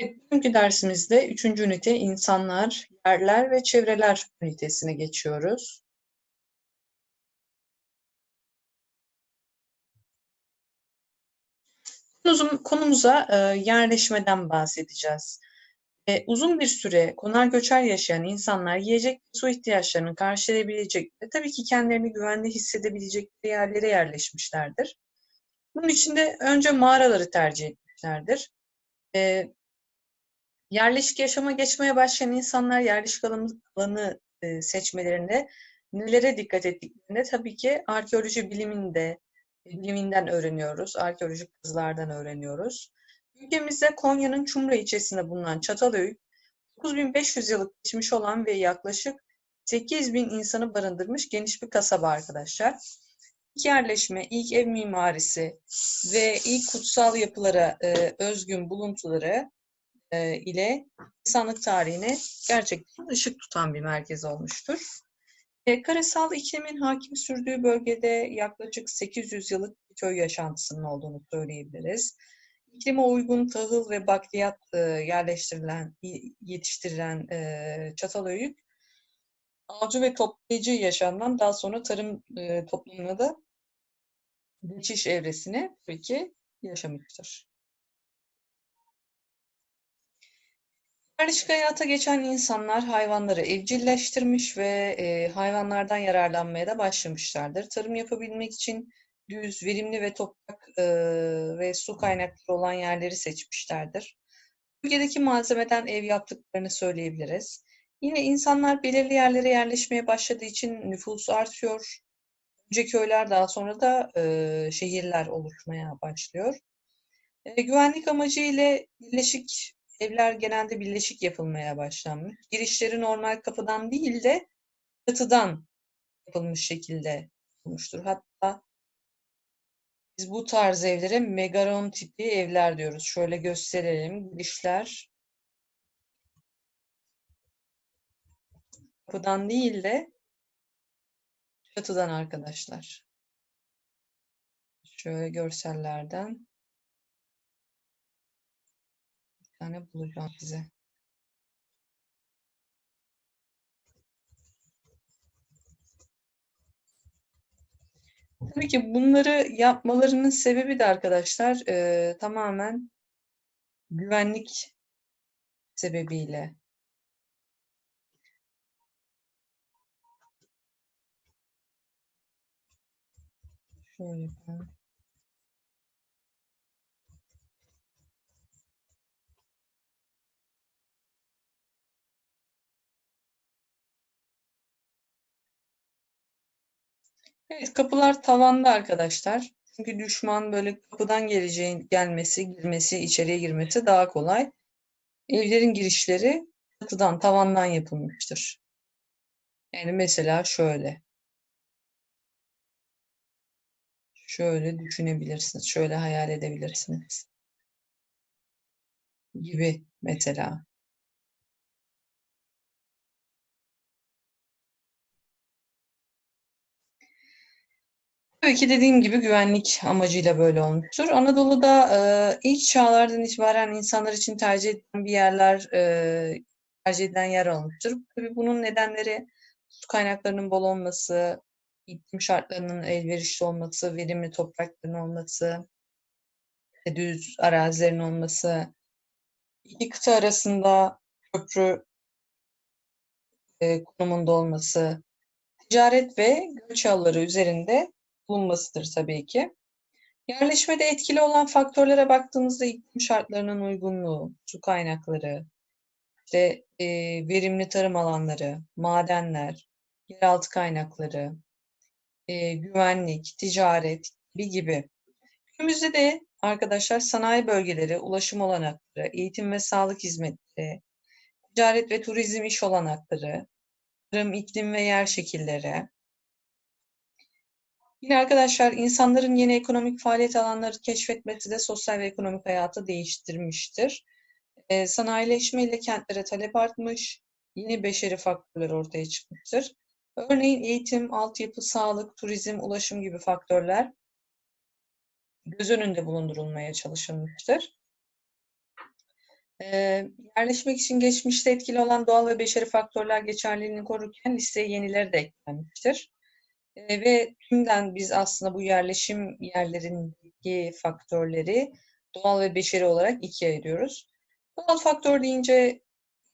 Evet, bugünkü dersimizde üçüncü ünite insanlar, yerler ve çevreler ünitesine geçiyoruz. Konumuza e, yerleşmeden bahsedeceğiz. E, uzun bir süre konar göçer yaşayan insanlar yiyecek ve su ihtiyaçlarını karşılayabilecek ve tabii ki kendilerini güvende hissedebilecekleri yerlere yerleşmişlerdir. Bunun için de önce mağaraları tercih etmişlerdir. E, yerleşik yaşama geçmeye başlayan insanlar yerleşik alanı, e, seçmelerinde nelere dikkat ettiklerinde tabii ki arkeoloji biliminde, biliminden öğreniyoruz, arkeolojik kazılardan öğreniyoruz. Ülkemizde Konya'nın Çumra ilçesinde bulunan Çatalhöyük, 9500 yıllık geçmiş olan ve yaklaşık 8000 insanı barındırmış geniş bir kasaba arkadaşlar. İlk yerleşme, ilk ev mimarisi ve ilk kutsal yapılara e, özgün buluntuları ile insanlık tarihine gerçekten ışık tutan bir merkez olmuştur. E, karasal iklimin hakim sürdüğü bölgede yaklaşık 800 yıllık bir köy yaşantısının olduğunu söyleyebiliriz. İklime uygun tahıl ve bakliyat e, yerleştirilen, yetiştirilen e, Çatalhöyük, avcı ve toplayıcı yaşamdan daha sonra tarım e, toplumuna da geçiş evresine tabii ki yaşamıştır. Yerleşik hayata geçen insanlar hayvanları evcilleştirmiş ve e, hayvanlardan yararlanmaya da başlamışlardır. Tarım yapabilmek için düz, verimli ve toprak e, ve su kaynakları olan yerleri seçmişlerdir. Bölgedeki malzemeden ev yaptıklarını söyleyebiliriz. Yine insanlar belirli yerlere yerleşmeye başladığı için nüfus artıyor. Önce köyler daha sonra da e, şehirler oluşmaya başlıyor. E, güvenlik amacı ile birleşik evler genelde birleşik yapılmaya başlanmış. Girişleri normal kapıdan değil de çatıdan yapılmış şekilde olmuştur. Hatta biz bu tarz evlere megaron tipi evler diyoruz. Şöyle gösterelim. Girişler kapıdan değil de çatıdan arkadaşlar. Şöyle görsellerden tane bulacağım size. Tabii ki bunları yapmalarının sebebi de arkadaşlar e, tamamen güvenlik sebebiyle. Şöyle yapalım. Evet, kapılar tavanda arkadaşlar. Çünkü düşman böyle kapıdan geleceğin gelmesi, girmesi, içeriye girmesi daha kolay. Evlerin girişleri çatıdan, tavandan yapılmıştır. Yani mesela şöyle. Şöyle düşünebilirsiniz, şöyle hayal edebilirsiniz. Gibi mesela. Tabii ki dediğim gibi güvenlik amacıyla böyle olmuştur. Anadolu'da e, ilk çağlardan itibaren insanlar için tercih edilen bir yerler, e, tercih edilen yer olmuştur. Tabii bunun nedenleri su kaynaklarının bol olması, iklim şartlarının elverişli olması, verimli toprakların olması, düz arazilerin olması, iki kıta arasında köprü e, konumunda olması, ticaret ve göç yolları üzerinde bulunmasıdır tabii ki. Yerleşmede etkili olan faktörlere baktığımızda iklim şartlarının uygunluğu, su kaynakları, işte e, verimli tarım alanları, madenler, yeraltı kaynakları, e, güvenlik, ticaret gibi gibi. Günümüzde de arkadaşlar sanayi bölgeleri, ulaşım olanakları, eğitim ve sağlık hizmetleri, ticaret ve turizm iş olanakları, tarım, iklim ve yer şekilleri, Yine arkadaşlar insanların yeni ekonomik faaliyet alanları keşfetmesi de sosyal ve ekonomik hayatı değiştirmiştir. E, sanayileşme ile kentlere talep artmış, yeni beşeri faktörler ortaya çıkmıştır. Örneğin eğitim, altyapı, sağlık, turizm, ulaşım gibi faktörler göz önünde bulundurulmaya çalışılmıştır. Ee, yerleşmek için geçmişte etkili olan doğal ve beşeri faktörler geçerliliğini korurken listeye yenileri de eklenmiştir. Ee, ve tümden biz aslında bu yerleşim yerlerindeki faktörleri doğal ve beşeri olarak ikiye ayırıyoruz. Doğal faktör deyince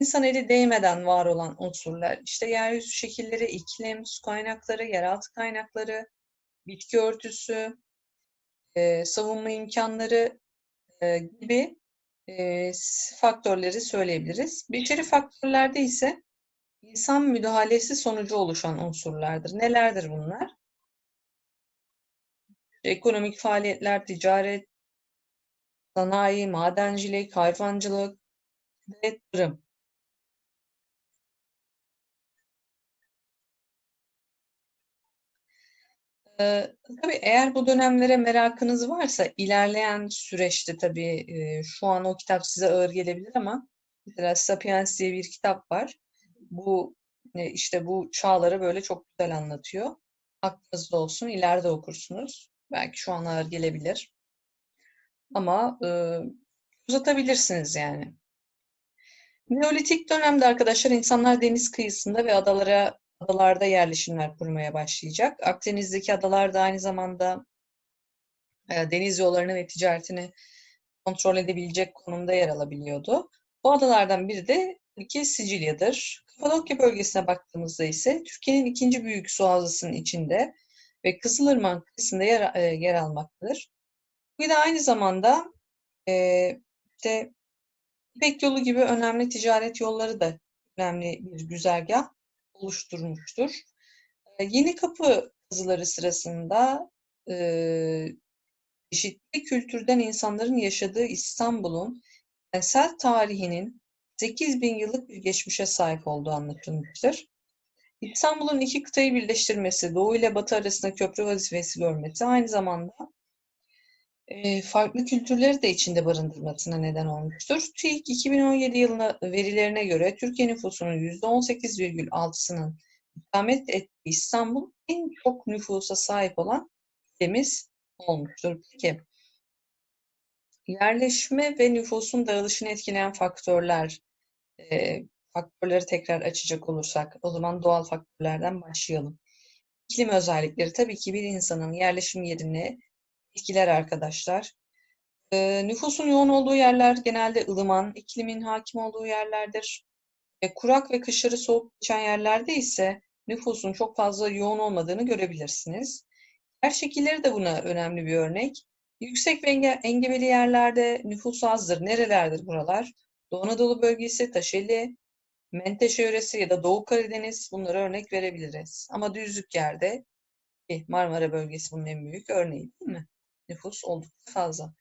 insan eli değmeden var olan unsurlar, işte yeryüzü şekilleri, iklim, su kaynakları, yeraltı kaynakları, bitki örtüsü, e, savunma imkanları e, gibi e, faktörleri söyleyebiliriz. Beşeri faktörlerde ise insan müdahalesi sonucu oluşan unsurlardır. Nelerdir bunlar? Ekonomik faaliyetler, ticaret, sanayi, madencilik, hayvancılık ve tarım. Ee, tabii eğer bu dönemlere merakınız varsa ilerleyen süreçte tabii e, şu an o kitap size ağır gelebilir ama mesela Sapiens diye bir kitap var. Bu e, işte bu çağları böyle çok güzel anlatıyor. Aklınızda olsun, ileride okursunuz. Belki şu an ağır gelebilir. Ama e, uzatabilirsiniz yani. Neolitik dönemde arkadaşlar insanlar deniz kıyısında ve adalara adalarda yerleşimler kurmaya başlayacak. Akdeniz'deki adalar da aynı zamanda e, deniz yollarını ve ticaretini kontrol edebilecek konumda yer alabiliyordu. Bu adalardan biri de Türkiye Sicilya'dır. Kapadokya bölgesine baktığımızda ise Türkiye'nin ikinci büyük su havzasının içinde ve Kızılırmak kıyısında yer, e, yer almaktadır. Bu da aynı zamanda e, işte İpek yolu gibi önemli ticaret yolları da önemli bir güzergah oluşturmuştur. E, Yeni Kapı kazıları sırasında e, çeşitli kültürden insanların yaşadığı İstanbul'un kentsel tarihinin 8 bin yıllık bir geçmişe sahip olduğu anlaşılmıştır. İstanbul'un iki kıtayı birleştirmesi, Doğu ile Batı arasında köprü vazifesi görmesi aynı zamanda e, farklı kültürleri de içinde barındırmasına neden olmuştur. TÜİK 2017 yılına verilerine göre Türkiye nüfusunun %18,6'sının ikamet ettiği İstanbul en çok nüfusa sahip olan ülkemiz olmuştur. Peki, yerleşme ve nüfusun dağılışını etkileyen faktörler, e, faktörleri tekrar açacak olursak, o zaman doğal faktörlerden başlayalım. İklim özellikleri tabii ki bir insanın yerleşim yerini etkiler arkadaşlar. E, nüfusun yoğun olduğu yerler genelde ılıman, iklimin hakim olduğu yerlerdir. E, kurak ve kışları soğuk geçen yerlerde ise nüfusun çok fazla yoğun olmadığını görebilirsiniz. Yer şekilleri de buna önemli bir örnek. Yüksek ve enge engebeli yerlerde nüfus azdır. Nerelerdir buralar? Doğu Anadolu bölgesi, Taşeli, Menteşe yöresi ya da Doğu Karadeniz bunlara örnek verebiliriz. Ama düzlük yerde Marmara bölgesi bunun en büyük örneği değil mi? Nüfus oldukça fazla.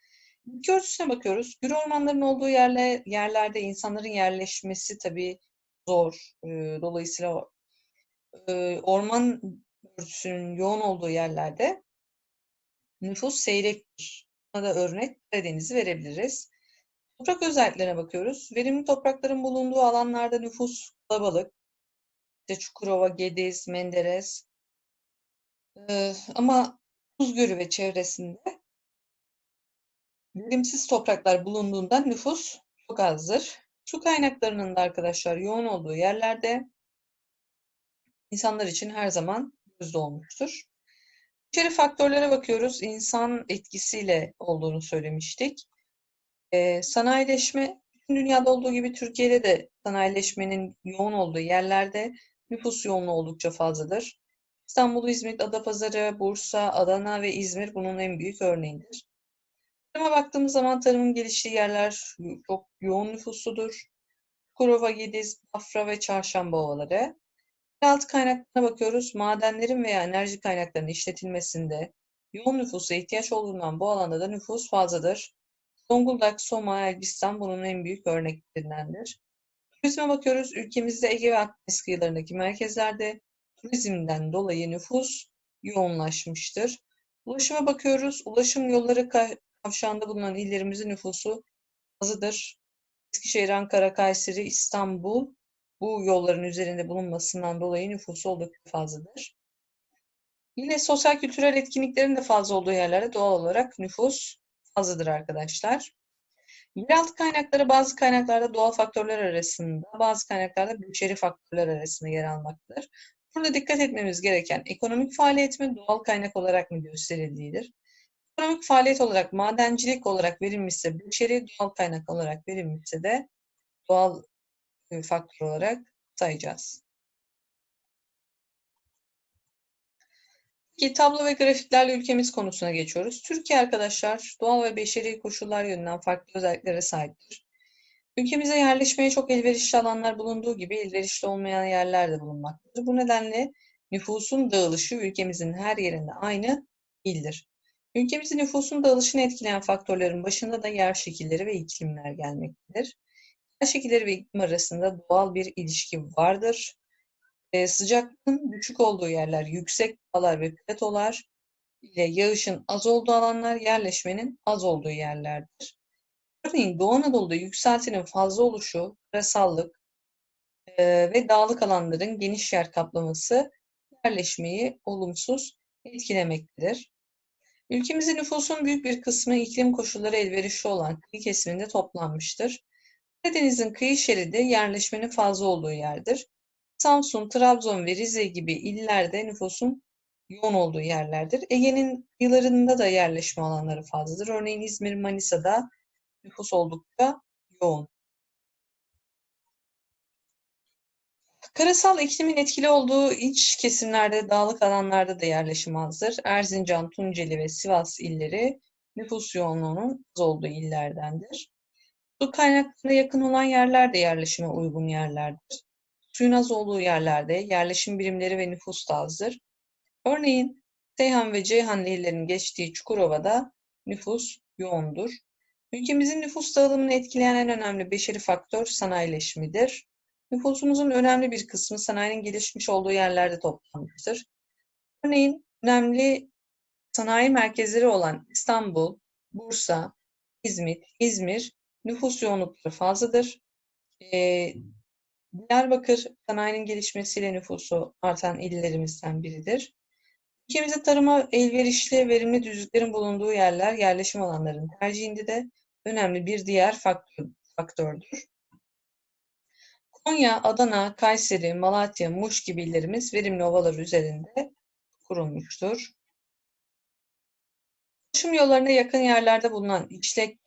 Bitki örtüsüne bakıyoruz. Gür ormanların olduğu yerle, yerlerde insanların yerleşmesi tabii zor. Dolayısıyla orman örtüsünün yoğun olduğu yerlerde nüfus seyrektir. Buna da örnek Karadeniz'i verebiliriz. Toprak özelliklerine bakıyoruz. Verimli toprakların bulunduğu alanlarda nüfus kalabalık. İşte Çukurova, Gediz, Menderes. Ee, ama Tuzgölü ve çevresinde verimsiz topraklar bulunduğunda nüfus çok azdır. Su kaynaklarının da arkadaşlar yoğun olduğu yerlerde insanlar için her zaman gözde olmuştur. İçeri faktörlere bakıyoruz. İnsan etkisiyle olduğunu söylemiştik. Ee, sanayileşme, bütün dünyada olduğu gibi Türkiye'de de sanayileşmenin yoğun olduğu yerlerde nüfus yoğunluğu oldukça fazladır. İstanbul, İzmit, Adapazarı, Bursa, Adana ve İzmir bunun en büyük örneğidir. Tarıma baktığımız zaman tarımın geliştiği yerler çok yoğun nüfusludur. Kurova, Gediz, Bafra ve Çarşamba ovaları. Yeraltı kaynaklarına bakıyoruz. Madenlerin veya enerji kaynaklarının işletilmesinde yoğun nüfusa ihtiyaç olduğundan bu alanda da nüfus fazladır. Zonguldak, Soma, Elbistan bunun en büyük örneklerindendir. Turizme bakıyoruz. Ülkemizde Ege ve Akdeniz kıyılarındaki merkezlerde turizmden dolayı nüfus yoğunlaşmıştır. Ulaşıma bakıyoruz. Ulaşım yolları kavşağında bulunan illerimizin nüfusu azıdır. Eskişehir, Ankara, Kayseri, İstanbul bu yolların üzerinde bulunmasından dolayı nüfusu oldukça fazladır. Yine sosyal kültürel etkinliklerin de fazla olduğu yerlerde doğal olarak nüfus fazladır arkadaşlar. Yeraltı kaynakları bazı kaynaklarda doğal faktörler arasında, bazı kaynaklarda bütçeli faktörler arasında yer almaktadır. Burada dikkat etmemiz gereken ekonomik faaliyet mi, doğal kaynak olarak mı gösterildiğidir. Ekonomik faaliyet olarak madencilik olarak verilmişse bütçeli, doğal kaynak olarak verilmişse de doğal e, faktör olarak sayacağız. Peki tablo ve grafiklerle ülkemiz konusuna geçiyoruz. Türkiye arkadaşlar doğal ve beşeri koşullar yönünden farklı özelliklere sahiptir. Ülkemize yerleşmeye çok elverişli alanlar bulunduğu gibi elverişli olmayan yerler de bulunmaktadır. Bu nedenle nüfusun dağılışı ülkemizin her yerinde aynı değildir. Ülkemizin nüfusun dağılışını etkileyen faktörlerin başında da yer şekilleri ve iklimler gelmektedir. Yer şekilleri ve iklim arasında doğal bir ilişki vardır. Ee, sıcaklığın düşük olduğu yerler yüksek dağlar ve platolar ile yağışın az olduğu alanlar yerleşmenin az olduğu yerlerdir. Örneğin Doğu Anadolu'da yükseltinin fazla oluşu, karasallık e, ve dağlık alanların geniş yer kaplaması yerleşmeyi olumsuz etkilemektedir. Ülkemizin nüfusun büyük bir kısmı iklim koşulları elverişli olan kıyı kesiminde toplanmıştır. Karadeniz'in kıyı şeridi yerleşmenin fazla olduğu yerdir. Samsun, Trabzon ve Rize gibi illerde nüfusun yoğun olduğu yerlerdir. Ege'nin kıyılarında da yerleşme alanları fazladır. Örneğin İzmir, Manisa'da nüfus oldukça yoğun. Karasal iklimin etkili olduğu iç kesimlerde, dağlık alanlarda da yerleşim azdır. Erzincan, Tunceli ve Sivas illeri nüfus yoğunluğunun az olduğu illerdendir. Su kaynaklarına yakın olan yerler de yerleşime uygun yerlerdir. Suyun az olduğu yerlerde yerleşim birimleri ve nüfus da azdır. Örneğin Seyhan ve Ceyhan nehirlerinin geçtiği Çukurova'da nüfus yoğundur. Ülkemizin nüfus dağılımını etkileyen en önemli beşeri faktör sanayileşmidir. Nüfusumuzun önemli bir kısmı sanayinin gelişmiş olduğu yerlerde toplanmıştır. Örneğin önemli sanayi merkezleri olan İstanbul, Bursa, İzmit, İzmir nüfus yoğunlukları fazladır. Ee, Diyarbakır sanayinin gelişmesiyle nüfusu artan illerimizden biridir. Ülkemizde tarıma elverişli, verimli düzlüklerin bulunduğu yerler yerleşim alanlarının tercihinde de önemli bir diğer faktör, faktördür. Konya, Adana, Kayseri, Malatya, Muş gibi illerimiz verimli ovalar üzerinde kurulmuştur. Ulaşım yollarına yakın yerlerde bulunan işlek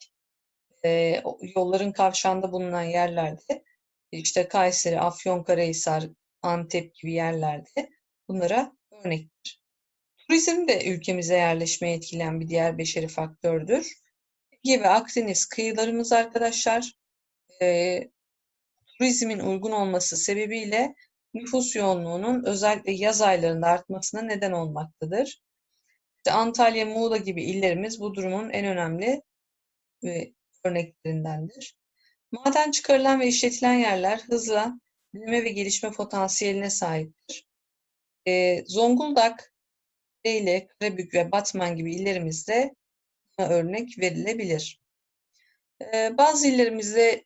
e, yolların kavşağında bulunan yerlerde işte Kayseri, Afyonkarahisar, Antep gibi yerlerde bunlara örnektir. Turizm de ülkemize yerleşmeye etkileyen bir diğer beşeri faktördür. Ege ve Akdeniz kıyılarımız arkadaşlar e, turizmin uygun olması sebebiyle nüfus yoğunluğunun özellikle yaz aylarında artmasına neden olmaktadır. İşte Antalya, Muğla gibi illerimiz bu durumun en önemli e, örneklerindendir. Maden çıkarılan ve işletilen yerler hızla büyüme ve gelişme potansiyeline sahiptir. E, Zonguldak, Eyle, Karabük ve Batman gibi illerimizde örnek verilebilir. E, bazı illerimizde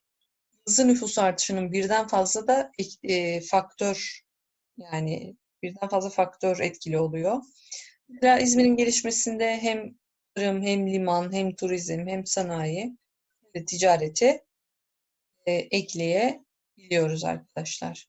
hızlı nüfus artışının birden fazla da e, faktör yani birden fazla faktör etkili oluyor. Mesela İzmir'in gelişmesinde hem tarım, hem liman, hem turizm, hem sanayi, ticareti e, ekleyebiliyoruz arkadaşlar.